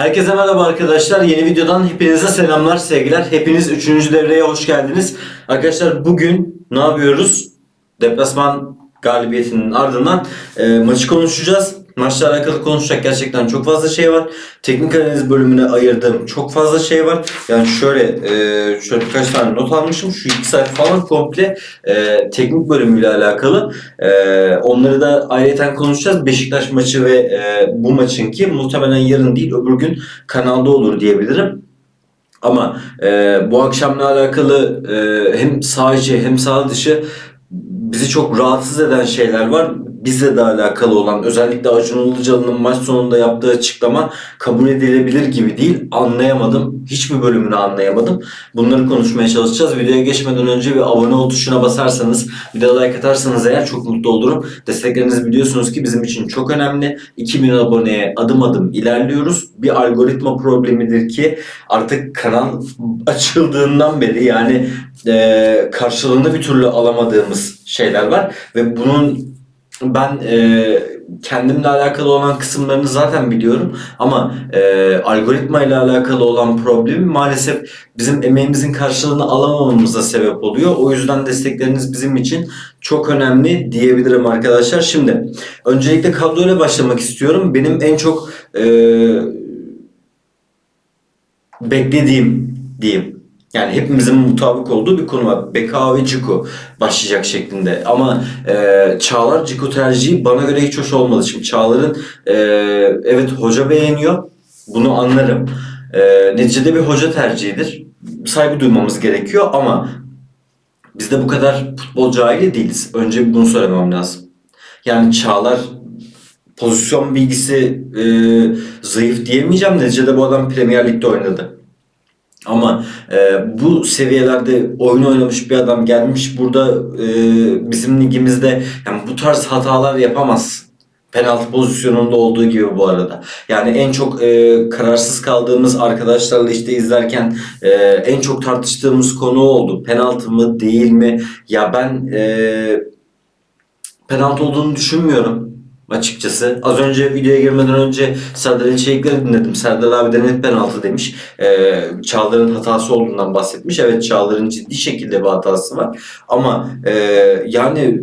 Herkese merhaba arkadaşlar. Yeni videodan hepinize selamlar, sevgiler. Hepiniz 3. devreye hoş geldiniz. Arkadaşlar bugün ne yapıyoruz? Deplasman galibiyetinin ardından e, maçı konuşacağız. Maçla alakalı konuşacak gerçekten çok fazla şey var. Teknik analiz bölümüne ayırdığım çok fazla şey var. Yani şöyle e, şöyle birkaç tane not almışım. Şu iki sayfa falan komple e, teknik bölümüyle alakalı. E, onları da ayrıca konuşacağız. Beşiktaş maçı ve e, bu maçınki muhtemelen yarın değil öbür gün kanalda olur diyebilirim. Ama e, bu akşamla alakalı e, hem sağ içi hem sağ dışı bizi çok rahatsız eden şeyler var. Bizle de alakalı olan özellikle Acun Ilıcalı'nın maç sonunda yaptığı açıklama kabul edilebilir gibi değil. Anlayamadım. Hiçbir bölümünü anlayamadım. Bunları konuşmaya çalışacağız. Videoya geçmeden önce bir abone ol tuşuna basarsanız bir de like atarsanız eğer çok mutlu olurum. Desteklerinizi biliyorsunuz ki bizim için çok önemli. 2000 aboneye adım adım ilerliyoruz. Bir algoritma problemidir ki artık kanal açıldığından beri yani e, karşılığını bir türlü alamadığımız şeyler var ve bunun ben e, kendimle alakalı olan kısımlarını zaten biliyorum ama e, algoritma ile alakalı olan problemi maalesef bizim emeğimizin karşılığını alamamamıza sebep oluyor. O yüzden destekleriniz bizim için çok önemli diyebilirim arkadaşlar. Şimdi öncelikle kadroyla başlamak istiyorum. Benim en çok e, beklediğim diyeyim. Yani hepimizin mutabık olduğu bir konu var. Beka ve Ciku başlayacak şeklinde. Ama e, Çağlar Ciku tercihi bana göre hiç hoş olmadı. Şimdi Çağlar'ın e, evet hoca beğeniyor. Bunu anlarım. E, neticede bir hoca tercihidir. Saygı duymamız gerekiyor ama biz de bu kadar futbol cahili değiliz. Önce bunu söylemem lazım. Yani Çağlar pozisyon bilgisi e, zayıf diyemeyeceğim. Neticede bu adam Premier Lig'de oynadı. Ama e, bu seviyelerde oyun oynamış bir adam gelmiş burada e, bizim ligimizde yani bu tarz hatalar yapamaz. Penaltı pozisyonunda olduğu gibi bu arada. Yani en çok e, kararsız kaldığımız arkadaşlarla işte izlerken e, en çok tartıştığımız konu oldu. Penaltı mı değil mi? Ya ben e, penaltı olduğunu düşünmüyorum açıkçası. Az önce videoya girmeden önce Serdar İlçelikleri dinledim. Serdar abi de net penaltı demiş. Ee, Çağlar'ın hatası olduğundan bahsetmiş. Evet Çağlar'ın ciddi şekilde bir hatası var. Ama e, yani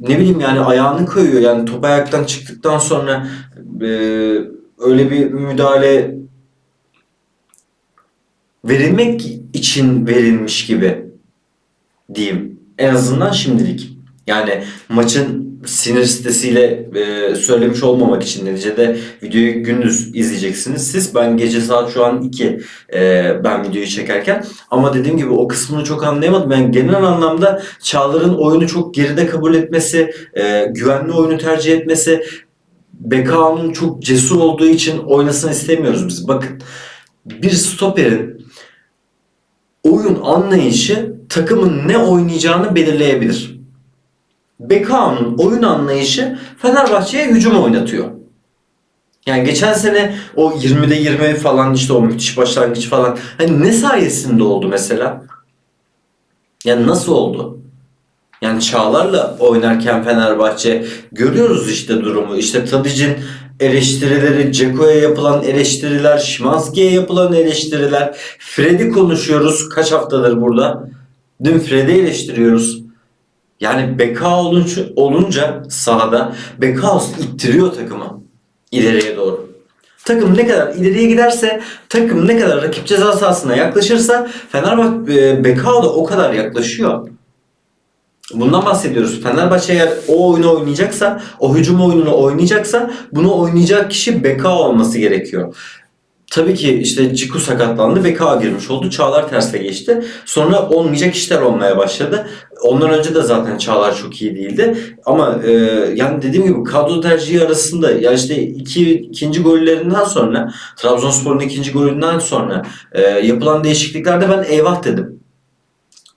ne bileyim yani ayağını koyuyor. Yani top ayaktan çıktıktan sonra e, öyle bir müdahale verilmek için verilmiş gibi diyeyim. En azından şimdilik. Yani maçın sinir sitesiyle e, söylemiş olmamak için neticede videoyu gündüz izleyeceksiniz siz. Ben gece saat şu an 2 e, ben videoyu çekerken. Ama dediğim gibi o kısmını çok anlayamadım. Yani genel anlamda Çağlar'ın oyunu çok geride kabul etmesi, e, güvenli oyunu tercih etmesi, Bekao'nun çok cesur olduğu için oynasın istemiyoruz biz. Bakın bir stoperin oyun anlayışı takımın ne oynayacağını belirleyebilir. Bekao'nun oyun anlayışı Fenerbahçe'ye hücum oynatıyor. Yani geçen sene o 20'de 20 falan işte o müthiş başlangıç falan hani ne sayesinde oldu mesela? Yani nasıl oldu? Yani Çağlar'la oynarken Fenerbahçe görüyoruz işte durumu. İşte Tadic'in eleştirileri, Ceko'ya yapılan eleştiriler, Şimanski'ye yapılan eleştiriler. Fred'i konuşuyoruz kaç haftadır burada. Dün Fred'i eleştiriyoruz. Yani Beka olunca, olunca sahada Beka ittiriyor takımı ileriye doğru. Takım ne kadar ileriye giderse, takım ne kadar rakip ceza sahasına yaklaşırsa Fenerbahçe Bekao da o kadar yaklaşıyor. Bundan bahsediyoruz. Fenerbahçe eğer o oyunu oynayacaksa, o hücum oyununu oynayacaksa bunu oynayacak kişi Beka olması gerekiyor. Tabii ki işte Ciku sakatlandı ve K girmiş oldu. Çağlar terse geçti. Sonra olmayacak işler olmaya başladı. Ondan önce de zaten Çağlar çok iyi değildi. Ama e, yani dediğim gibi kadro tercihi arasında ya işte iki, ikinci gollerinden sonra Trabzonspor'un ikinci golünden sonra e, yapılan değişikliklerde ben eyvah dedim.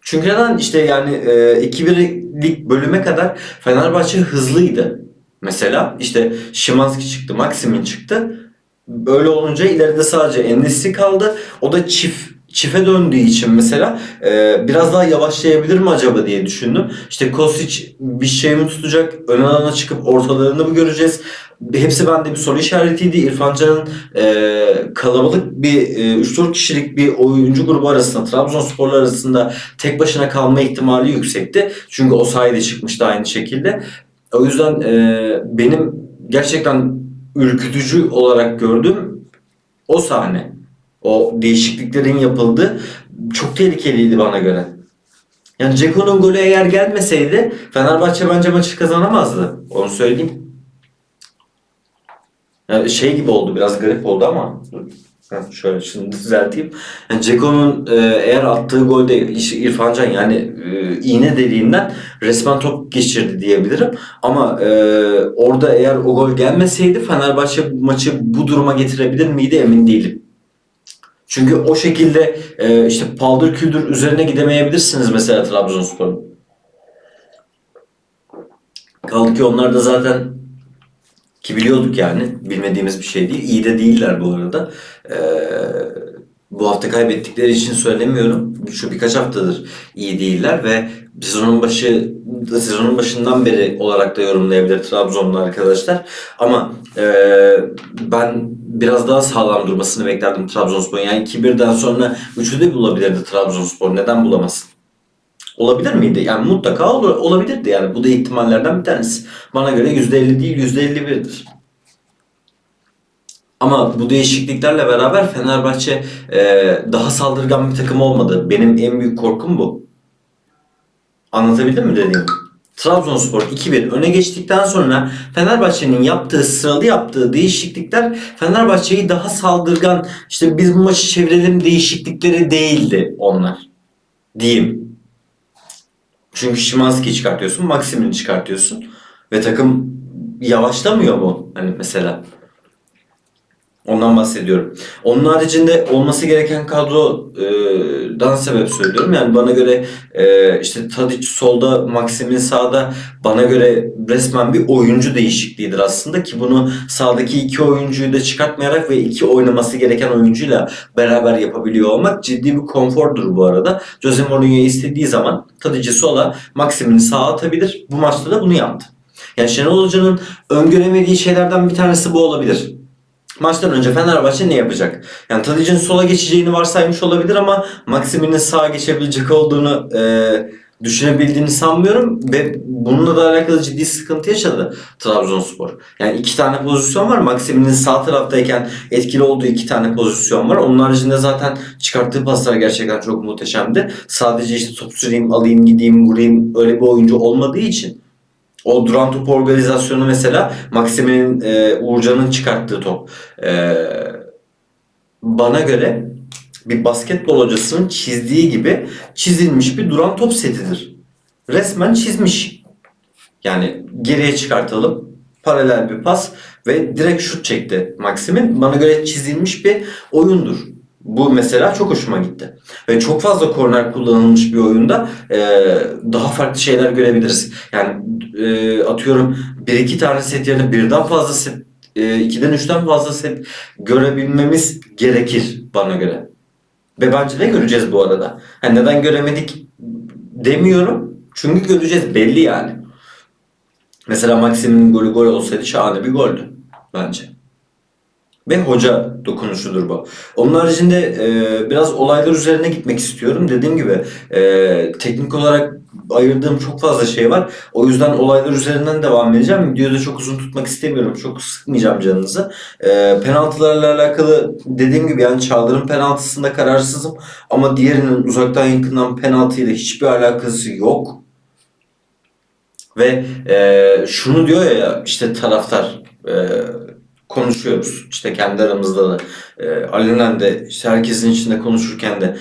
Çünkü neden işte yani e, 2-1'lik bölüme kadar Fenerbahçe hızlıydı. Mesela işte Şimanski çıktı, Maximin çıktı. Böyle olunca ileride sadece Endesi kaldı. O da çift çife döndüğü için mesela e, biraz daha yavaşlayabilir mi acaba diye düşündüm. İşte Kostic bir şey mi tutacak? Ön alana çıkıp ortalarını mı göreceğiz? Hepsi bende bir soru işaretiydi. İrfan Can'ın e, kalabalık bir e, 3-4 kişilik bir oyuncu grubu arasında Trabzonsporlar arasında tek başına kalma ihtimali yüksekti. Çünkü o sayede çıkmıştı aynı şekilde. O yüzden e, benim gerçekten ürkütücü olarak gördüğüm o sahne. O değişikliklerin yapıldığı çok tehlikeliydi bana göre. Yani Ceko'nun golü eğer gelmeseydi Fenerbahçe bence maçı kazanamazdı. Onu söyleyeyim. Yani şey gibi oldu biraz garip oldu ama Heh, şöyle şunu düzelteyim. Yani Ceko'nun e, eğer attığı golde İrfan Can yani e, iğne deliğinden resmen top geçirdi diyebilirim. Ama e, orada eğer o gol gelmeseydi Fenerbahçe maçı bu duruma getirebilir miydi emin değilim. Çünkü o şekilde e, işte paldır küldür üzerine gidemeyebilirsiniz mesela Trabzonspor'un. Kaldı ki onlar da zaten ki biliyorduk yani bilmediğimiz bir şey değil. İyi de değiller bu arada. Ee, bu hafta kaybettikleri için söylemiyorum. Şu birkaç haftadır iyi değiller ve sezonun başı sezonun başından beri olarak da yorumlayabilir Trabzonlu arkadaşlar. Ama e, ben biraz daha sağlam durmasını beklerdim Trabzonspor'un. Yani 2-1'den sonra 3'ü de bulabilirdi Trabzonspor. Neden bulamazsın? Olabilir miydi? Yani mutlaka ol- olabilirdi yani. Bu da ihtimallerden bir tanesi. Bana göre %50 değil %51'dir. Ama bu değişikliklerle beraber Fenerbahçe e, daha saldırgan bir takım olmadı. Benim en büyük korkum bu. Anlatabildim mi dediğimi? Trabzonspor 2-1 öne geçtikten sonra Fenerbahçe'nin yaptığı sıralı yaptığı değişiklikler Fenerbahçe'yi daha saldırgan işte biz bu maçı çevirelim değişiklikleri değildi onlar. Diyeyim. Çünkü Şimanski'yi çıkartıyorsun, Maksim'ini çıkartıyorsun ve takım yavaşlamıyor mu? Hani mesela. Ondan bahsediyorum. Onun haricinde olması gereken kadrodan sebep söylüyorum. Yani bana göre e, işte Tadic solda, Maksim'in sağda bana göre resmen bir oyuncu değişikliğidir aslında ki bunu sağdaki iki oyuncuyu da çıkartmayarak ve iki oynaması gereken oyuncuyla beraber yapabiliyor olmak ciddi bir konfordur bu arada. Jose Mourinho istediği zaman Tadic'i sola, Maksim'ini sağa atabilir. Bu maçta da bunu yaptı. Yani Şenol Hoca'nın öngöremediği şeylerden bir tanesi bu olabilir. Maçtan önce Fenerbahçe ne yapacak? Yani Tadic'in sola geçeceğini varsaymış olabilir ama Maksimin'in sağa geçebilecek olduğunu e, düşünebildiğini sanmıyorum ve bununla da alakalı ciddi sıkıntı yaşadı Trabzonspor. Yani iki tane pozisyon var. Maksimin'in sağ taraftayken etkili olduğu iki tane pozisyon var. Onun haricinde zaten çıkarttığı paslar gerçekten çok muhteşemdi. Sadece işte top süreyim, alayım, gideyim, vurayım öyle bir oyuncu olmadığı için o duran top organizasyonu mesela Maksimin'in e, Uğurcan'ın çıkarttığı top. E, bana göre bir basketbol hocasının çizdiği gibi çizilmiş bir duran top setidir. Resmen çizmiş. Yani geriye çıkartalım. Paralel bir pas ve direkt şut çekti Maksimin. Bana göre çizilmiş bir oyundur. Bu mesela çok hoşuma gitti. Ve çok fazla korner kullanılmış bir oyunda e, daha farklı şeyler görebiliriz. Yani e, atıyorum bir iki tane set yerine birden fazla set, e, ikiden üçten fazla set görebilmemiz gerekir bana göre. Ve bence de göreceğiz bu arada. Yani neden göremedik demiyorum. Çünkü göreceğiz belli yani. Mesela Maxim'in golü gol olsaydı şahane bir goldü bence. Ve hoca dokunuşudur bu. Onun haricinde e, biraz olaylar üzerine gitmek istiyorum. Dediğim gibi e, teknik olarak ayırdığım çok fazla şey var. O yüzden olaylar üzerinden devam edeceğim. Videoyu da çok uzun tutmak istemiyorum. Çok sıkmayacağım canınızı. E, penaltılarla alakalı dediğim gibi yani Çağlar'ın penaltısında kararsızım. Ama diğerinin uzaktan yakından penaltıyla hiçbir alakası yok. Ve e, şunu diyor ya işte taraftar e, konuşuyoruz. İşte kendi aramızda da e, alenen de işte herkesin içinde konuşurken de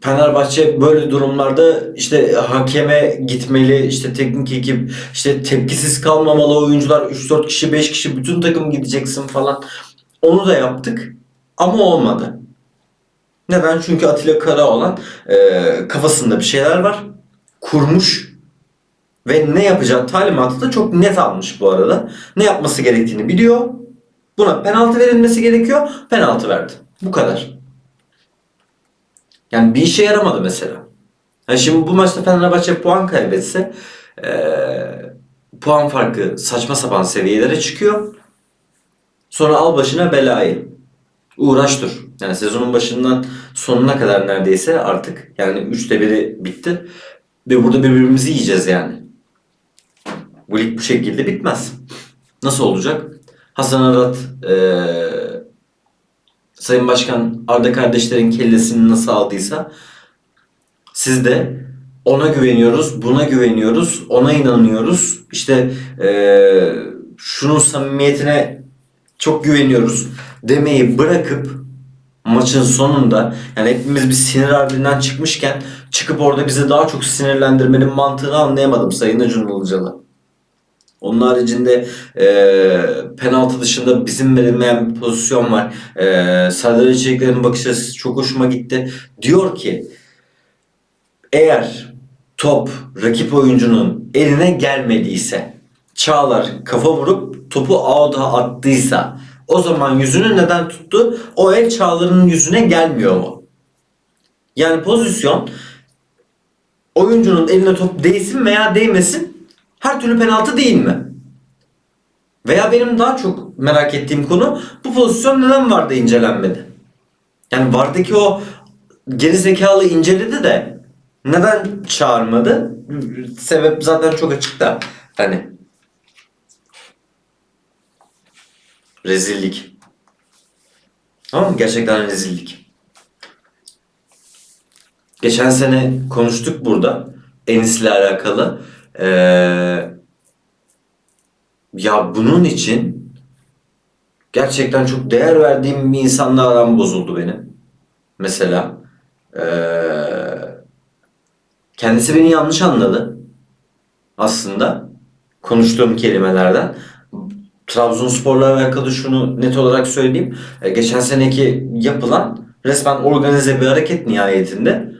Fenerbahçe böyle durumlarda işte hakeme gitmeli, işte teknik ekip, işte tepkisiz kalmamalı oyuncular, 3-4 kişi, 5 kişi bütün takım gideceksin falan. Onu da yaptık ama olmadı. Neden? Çünkü Atilla Karaoğlan e, kafasında bir şeyler var. Kurmuş ve ne yapacağı talimatı da çok net almış bu arada. Ne yapması gerektiğini biliyor. Buna penaltı verilmesi gerekiyor. Penaltı verdi. Bu kadar. Yani bir işe yaramadı mesela. Yani şimdi bu maçta Fenerbahçe puan kaybetse eee, puan farkı saçma sapan seviyelere çıkıyor. Sonra al başına belayı. Uğraş dur. Yani sezonun başından sonuna kadar neredeyse artık yani üçte biri bitti. Ve burada birbirimizi yiyeceğiz yani. Bu lig bu şekilde bitmez. Nasıl olacak? Hasan Arat eee, Sayın Başkan Arda kardeşlerin kellesini nasıl aldıysa siz de ona güveniyoruz, buna güveniyoruz, ona inanıyoruz. İşte eee şunun samimiyetine çok güveniyoruz demeyi bırakıp maçın sonunda yani hepimiz bir sinir halinden çıkmışken çıkıp orada bizi daha çok sinirlendirmenin mantığını anlayamadım Sayın Acun Ilıcalı. Onun haricinde eee penaltı dışında bizim verilmeyen bir pozisyon var. Eee Serdar İçerikler'in bakış açısı çok hoşuma gitti. Diyor ki eğer top rakip oyuncunun eline gelmediyse Çağlar kafa vurup topu out'a attıysa o zaman yüzünü neden tuttu? O el Çağlar'ın yüzüne gelmiyor mu? Yani pozisyon oyuncunun eline top değsin veya değmesin her türlü penaltı değil mi? Veya benim daha çok merak ettiğim konu bu pozisyon neden VAR'da incelenmedi? Yani VAR'daki o geri zekalı inceledi de neden çağırmadı? Sebep zaten çok açık da hani rezillik. Tamam mı? Gerçekten rezillik. Geçen sene konuştuk burada Enis'le alakalı. Ee, ya bunun için gerçekten çok değer verdiğim bir insanla aram bozuldu benim. Mesela ee, kendisi beni yanlış anladı aslında konuştuğum kelimelerden. Trabzonspor'la alakalı şunu net olarak söyleyeyim. E, Geçen seneki yapılan resmen organize bir hareket nihayetinde.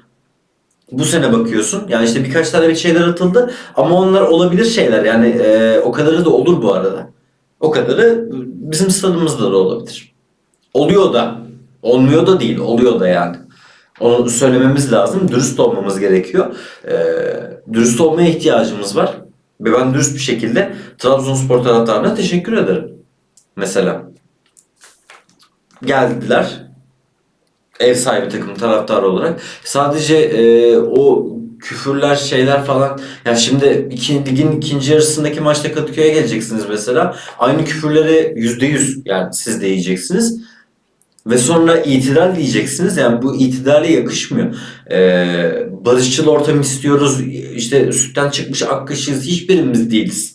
Bu sene bakıyorsun. Yani işte birkaç tane bir şeyler atıldı ama onlar olabilir şeyler. Yani e, o kadarı da olur bu arada. O kadarı bizim stadımızda da olabilir. Oluyor da. Olmuyor da değil. Oluyor da yani. Onu söylememiz lazım. Dürüst olmamız gerekiyor. E, dürüst olmaya ihtiyacımız var. Ve ben dürüst bir şekilde Trabzonspor taraftarına teşekkür ederim. Mesela. Geldiler. Ev sahibi takım taraftarı olarak. Sadece e, o küfürler şeyler falan. Ya şimdi iki, ligin ikinci yarısındaki maçta Kadıköy'e geleceksiniz mesela. Aynı küfürleri yüzde yüz yani siz de yiyeceksiniz. Ve sonra itidal diyeceksiniz. Yani bu itidale yakışmıyor. Ee, barışçıl ortam istiyoruz. İşte sütten çıkmış ak. Hiçbirimiz değiliz.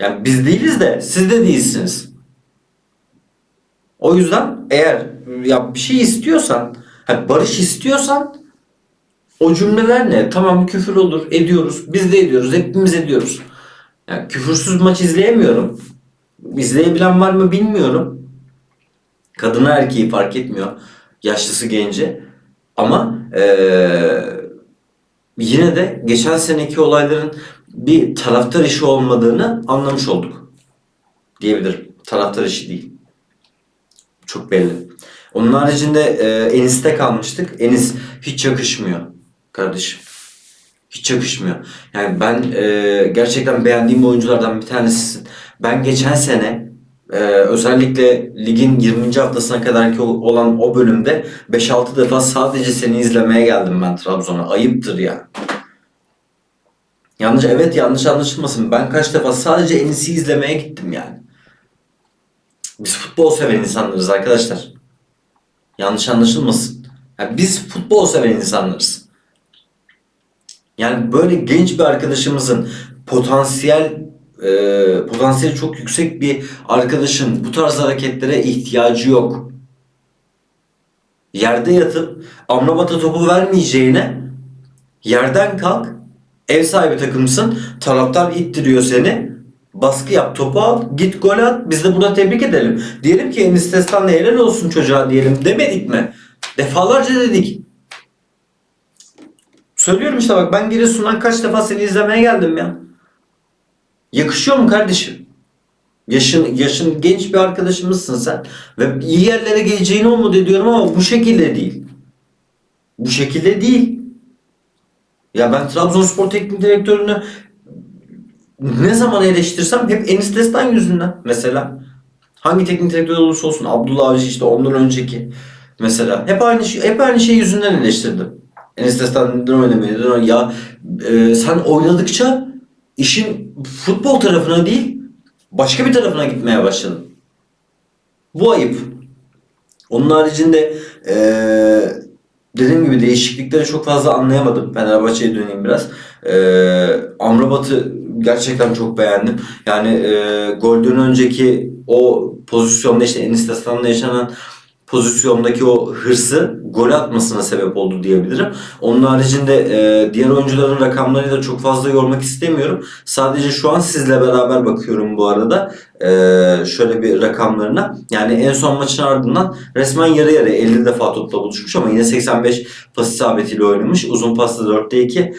Yani biz değiliz de siz de değilsiniz. O yüzden eğer ya bir şey istiyorsan, hani barış istiyorsan o cümleler ne? Tamam küfür olur, ediyoruz. Biz de ediyoruz, hepimiz ediyoruz. Yani küfürsüz maç izleyemiyorum. İzleyebilen var mı bilmiyorum. Kadını erkeği fark etmiyor. Yaşlısı genci. Ama eee, yine de geçen seneki olayların bir taraftar işi olmadığını anlamış olduk. Diyebilirim. Taraftar işi değil. Çok belli. Onun haricinde eee Enis'te kalmıştık. Enis hiç yakışmıyor kardeşim. Hiç yakışmıyor. Yani ben eee, gerçekten beğendiğim oyunculardan bir tanesisin. Ben geçen sene eee, özellikle ligin 20. haftasına kadarki o- olan o bölümde 5-6 defa sadece seni izlemeye geldim ben Trabzon'a. Ayıptır ya. Yanlış evet yanlış anlaşılmasın. Ben kaç defa sadece Enis'i izlemeye gittim yani. Biz futbol seven insanlarız arkadaşlar. Yanlış anlaşılmasın. Yani biz futbol seven insanlarız. Yani böyle genç bir arkadaşımızın potansiyel e, potansiyeli çok yüksek bir arkadaşın bu tarz hareketlere ihtiyacı yok. Yerde yatıp Amrabat'a topu vermeyeceğine yerden kalk ev sahibi takımsın taraftar ittiriyor seni baskı yap topu al git gol at biz de burada tebrik edelim. Diyelim ki Enis Destan'la helal olsun çocuğa diyelim demedik mi? Defalarca dedik. Söylüyorum işte bak ben Giresun'dan kaç defa seni izlemeye geldim ya. Yakışıyor mu kardeşim? Yaşın, yaşın genç bir arkadaşımızsın sen. Ve iyi yerlere geleceğini umut ediyorum ama bu şekilde değil. Bu şekilde değil. Ya ben Trabzonspor teknik direktörünü ne zaman eleştirsem hep Enis yüzünden mesela. Hangi teknik direktör olursa olsun Abdullah Avcı işte ondan önceki mesela hep aynı şey, hep aynı şey yüzünden eleştirdim. Enis Destan neden oynamıyor? Neden oynamıyor? Ya e, sen oynadıkça işin futbol tarafına değil başka bir tarafına gitmeye başladın. Bu ayıp. Onun haricinde eee dediğim gibi değişiklikleri çok fazla anlayamadım. Fenerbahçe'ye döneyim biraz. Eee Amrabat'ı gerçekten çok beğendim. Yani eee golden önceki o pozisyonda işte Enis Destan'la yaşanan pozisyondaki o hırsı gol atmasına sebep oldu diyebilirim. Onun haricinde e, diğer oyuncuların rakamlarıyla çok fazla yormak istemiyorum. Sadece şu an sizle beraber bakıyorum bu arada. E, şöyle bir rakamlarına. Yani en son maçın ardından resmen yarı yarı 50 defa topla buluşmuş ama yine 85 pas isabetiyle oynamış. Uzun pasta 4'te 2.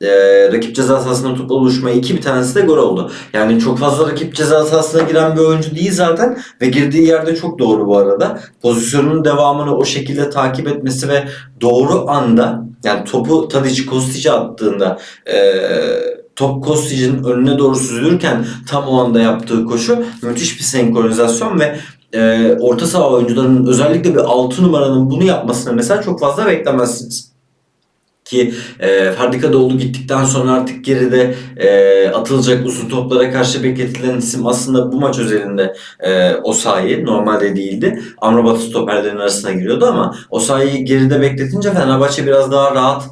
E, rakip ceza sahasında topla buluşma 2 bir tanesi de gol oldu. Yani çok fazla rakip ceza sahasına giren bir oyuncu değil zaten ve girdiği yerde çok doğru bu arada. Pozisyonun devamını o şekilde takip etmesi ve doğru anda yani topu Tadic Kostic'e attığında e, top Kostic'in önüne doğru süzülürken tam o anda yaptığı koşu müthiş bir senkronizasyon ve e, orta saha oyuncularının özellikle bir 6 numaranın bunu yapmasını mesela çok fazla beklemezsiniz. Ki e, Ferdi Kadıoğlu gittikten sonra artık geride e, atılacak uzun toplara karşı bekletilen isim aslında bu maç özelinde e, Osayi normalde değildi. Amrabat stoperlerin arasına giriyordu ama Osayi'yi geride bekletince Fenerbahçe biraz daha rahat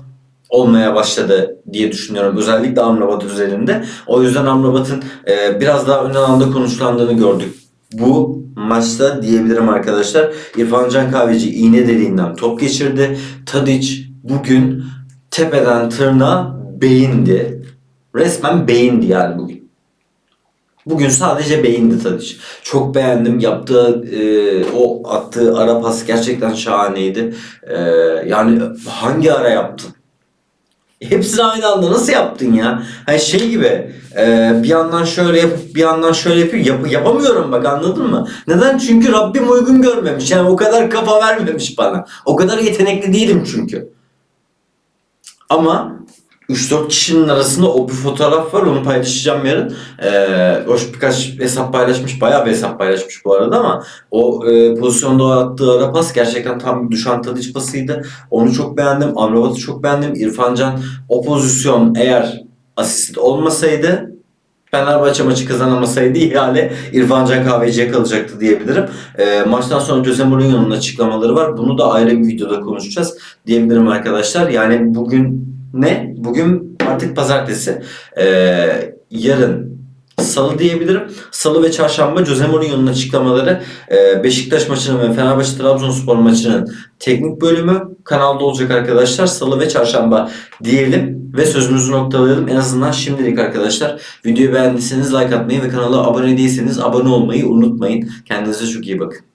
olmaya başladı diye düşünüyorum. Özellikle Amrabat üzerinde. O yüzden Amrabat'ın e, biraz daha ön alanda konuşlandığını gördük. Bu maçta diyebilirim arkadaşlar. İrfan Can Kahveci iğne deliğinden top geçirdi. Tadic bugün tepeden tırnağa beyindi. Resmen beyindi yani bugün. Bugün sadece beyindi Tadic. Çok beğendim. Yaptığı e, o attığı ara pas gerçekten şahaneydi. E, yani hangi ara yaptın? Hepsini aynı anda nasıl yaptın ya? Hani şey gibi e, bir yandan şöyle yapıp bir yandan şöyle yapıyor. Yap, yapamıyorum bak anladın mı? Neden? Çünkü Rabbim uygun görmemiş. Yani o kadar kafa vermemiş bana. O kadar yetenekli değilim çünkü. Ama 3-4 kişinin arasında o bir fotoğraf var onu paylaşacağım yarın. Ee, hoş birkaç hesap paylaşmış bayağı bir hesap paylaşmış bu arada ama o e, pozisyonda attığı ara pas gerçekten tam bir Dušan Tadić pasıydı. Onu çok beğendim. Amrabat'ı çok beğendim. İrfan Can o pozisyon eğer asist olmasaydı Fenerbahçe maçı kazanamasaydı ihale İrfan Can Kahveci'ye kalacaktı diyebilirim. E, maçtan sonra Jose Mourinho'nun açıklamaları var. Bunu da ayrı bir videoda konuşacağız diyebilirim arkadaşlar. Yani bugün ne? Bugün artık pazartesi. E, yarın Salı diyebilirim. Salı ve çarşamba Jose Mourinho'nun açıklamaları e, Beşiktaş maçının ve Fenerbahçe Trabzonspor maçının teknik bölümü kanalda olacak arkadaşlar. Salı ve çarşamba diyelim ve sözümüzü noktalayalım. En azından şimdilik arkadaşlar. Videoyu beğendiyseniz like atmayı ve kanala abone değilseniz abone olmayı unutmayın. Kendinize çok iyi bakın.